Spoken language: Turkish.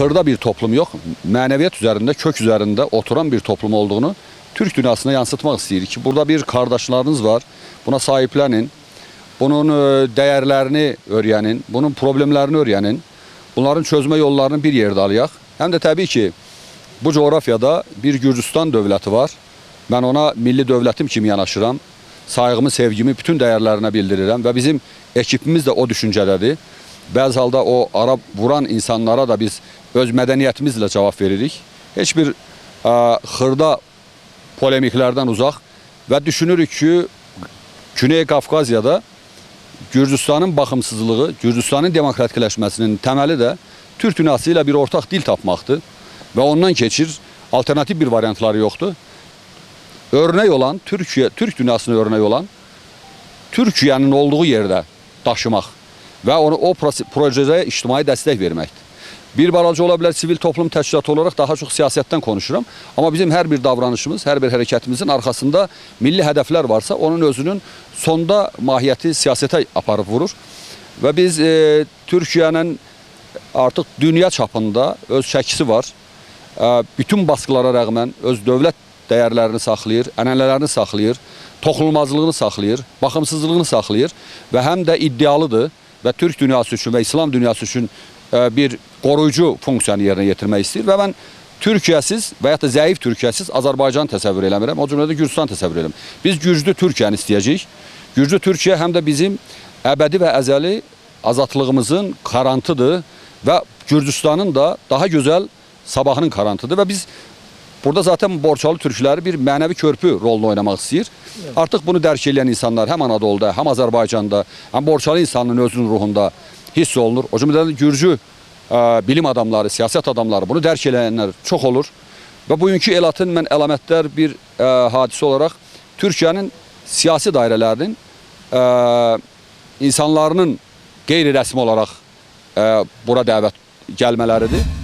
hırda bir toplum yok. Mənəviyyat üzərində, kök üzərində oturan bir toplum olduğunu Türk dünyasına yansıtmaq istəyirik ki, burada bir qardaşlarınız var. Buna sahiblənin. Bunun e, dəyərlərini öyrənin, bunun problemlərini öyrənin. Bunların çözmə yollarını bir yerdə alayaq. Həm də təbii ki, bu coğrafiyada bir Gürcüstan dövləti var. Mən ona milli dövlətim kimi yanaşıram. Sayğımı, sevgimi bütün dəyərlərinə bildirirəm və bizim ekibimiz də o düşüncədədir. Bəzi halda o Arab vuran insanlara da biz öz mədəniyyətimizlə cavab veririk. Heç bir ə, xırda polemiklərdən uzaq və düşünürük ki, Güney Qafqaziyada Gürcüstanın baxımsızlığı, Gürcüstanın demokratikləşməsinin təməli də Türk dünyası ilə bir ortaq dil tapmaqdır və ondan keçir. Alternativ bir variantları yoxdur. Örnək olan Türkiyə, Türk dünyasına örnək olan Türkiyənin olduğu yerdə daşımaq və onu o projeyə ictimai dəstək verməkdir. Bir balaca ola bilər sivil toplum təşkilatı olaraq daha çox siyasətdən konuşuram. Amma bizim hər bir davranışımız, hər bir hərəkətimizin arxasında milli hədəflər varsa, onun özünün sonda mahiyyəti siyasətə aparıb vurur. Və biz e, Türkiyənin artıq dünya çapında öz şəkisi var. E, bütün baskılara rəğmən öz dövlət dəyərlərini saxlayır, ənənələrini saxlayır, toxunulmazlığını saxlayır, baxımsızlığını saxlayır və həm də iddialıdır və Türk dünyası üçün və İslam dünyası üçün e, bir qoruyucu funksiyanı yerinə yetirmək istəyir və mən Türkiyəsiz və ya da zəif Türkiyəsiz Azərbaycan təsəvvür eləmirəm. O cümlədən Gürcüstan təsəvvür edirəm. Biz güclü Türkiyəni istəyəcəyik. Güclü Türkiyə həm də bizim əbədi və əzəli azadlığımızın qarantıdır və Gürcüstanın da daha gözəl sabahının qarantıdır və biz Burada zaten Borçalı türkləri bir mənəvi körpü rolunu oynamaq istəyir. Artıq bunu dərk edən insanlar həm Anadoluda, həm Azərbaycanda, həm Borçalı insanının özünün ruhunda hiss olunur. O cümlədən Gürcü ə, bilim adamları, siyasət adamları bunu dərk edənlər çox olur. Və bugünkü elatın mən əlamətdar bir ə, hadisə olaraq Türkiyənin siyasi dairələrinin ə, insanlarının qeyri-rəsmi olaraq ə, bura dəvət gəlmələridir.